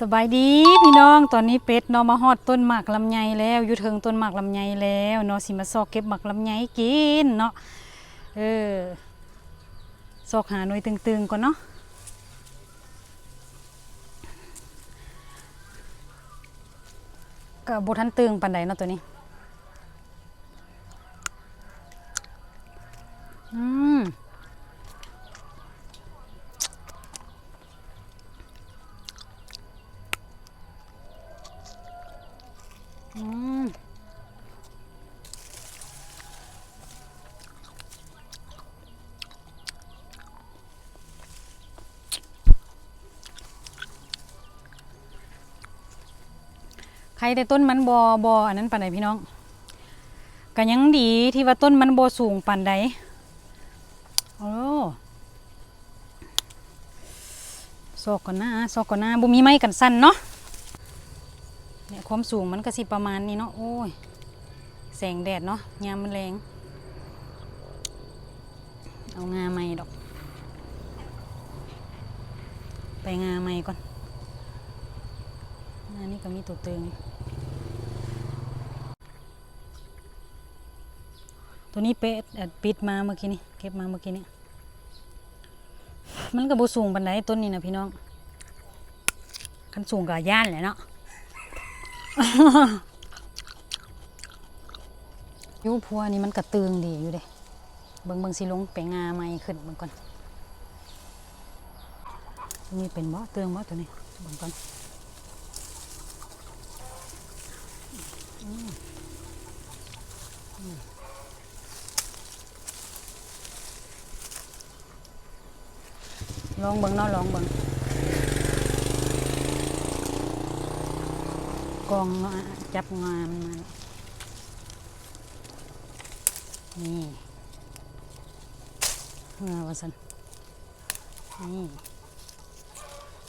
สบายดีพี่น้องตอนนี้เป็ดเนาะมาฮอดต้นหมากลำไยแล้วอยู่เทิงต้นหมากลำไยแล้วเนาะสิมาซอกเก็บหมากลำไยกินเนาะเออซอกหาหน่วยตึงๆก่อนเนาะก็บบทันตึงปันใดเนาะตัวนี้อืม อืมใครแต่ต้นมันบอบออันนั้นปานใดพี่น้องก็ยังดีที่ว่าต้นมันบอสูงปานใดโอ้ซอกก่อนหน้าซอกก่อนหน้าบุมีไม้กันสั้นเนาะ เนี่ยความสูงมันก็สิประมาณนี้เนาะโอ้ยแสงแดดเนาะยามมันแรง เอางาใหม่ดอก ไปงาใหม่ก่อนงานี่ก็มีตัวเตึงตัวนี้เป๊ะปิดมาเมื่อกี้นี่เก็บมาเมื่อกี้นี่มันก็บ่สูงปานใดต้นนี้นะพี่น้องคันสูงก็ย่านแหละเนาะ ยูพัวนี่มันกระตึงดีอยู่เด้เบิ่งเบิ่งสิลงไปงาใหม่ขึ้นเบิ่งก่อนนี่เป็นบ่เตืองบ่ตัวนี้เบิ่งก่อนลองเบิ่งเนาะลองเบิ่ง กองจับงามนมานี่เงาวาสันนี่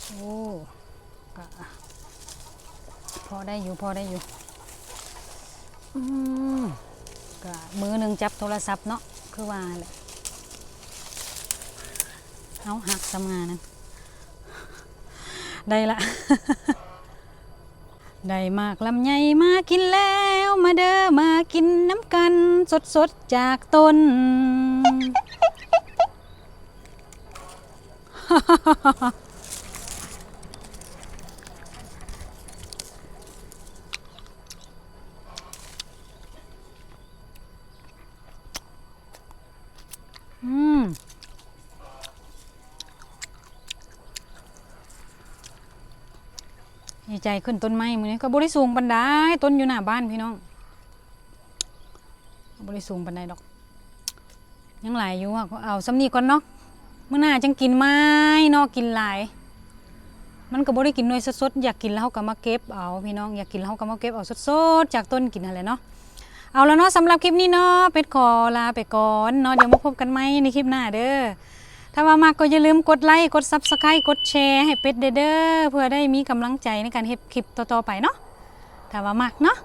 โอ้กะพอได้อยู่ พอได้อยู่ อืมกะมือหนึ่งจับโทรศัพท์เนาะ คือว่าแหละเอาหักทำงานนั้นได้ละ ได้มากลำไยมากินแล้วมาเด้อมากินน้ำกันสดสดๆจากต้น อืม ดีใจขึ้นต้นไม้มือนี้ก็บริสูงปันไดต้นอยู่หน้าบ้านพี่น้องบริสูงปันไดดอก ยังหลายอยู่อะก็เอาสำนีก่อนเนาะเมื่อหน้าจังกินไม้เนาะกินหลาย มันก็บ่ได้กินหน่วยสดๆอยากกินแล้วเราก็มาเก็บเอาพี่น้องอยากกินแล้วเราก็มาเก็บเอาสดๆจากต้นกินอะไรเนาะเอาแล้วเนาะสำหรับคลิปนี้เนาะเป็ดขอลาไปก่อนเนาะเดี๋ยวมาพบกันใหมในคลิปหน้าเด้อ ถ้าว่ามากก็อย่าลืมกดไลค์ กด s u b สไครต์กดแชร์ให้เป็ดเด้อเพื่อได้มีกำลังใจในการเฮ็ดคลิปต่อๆไปเนาะ ถ้าว่ามากเนาะ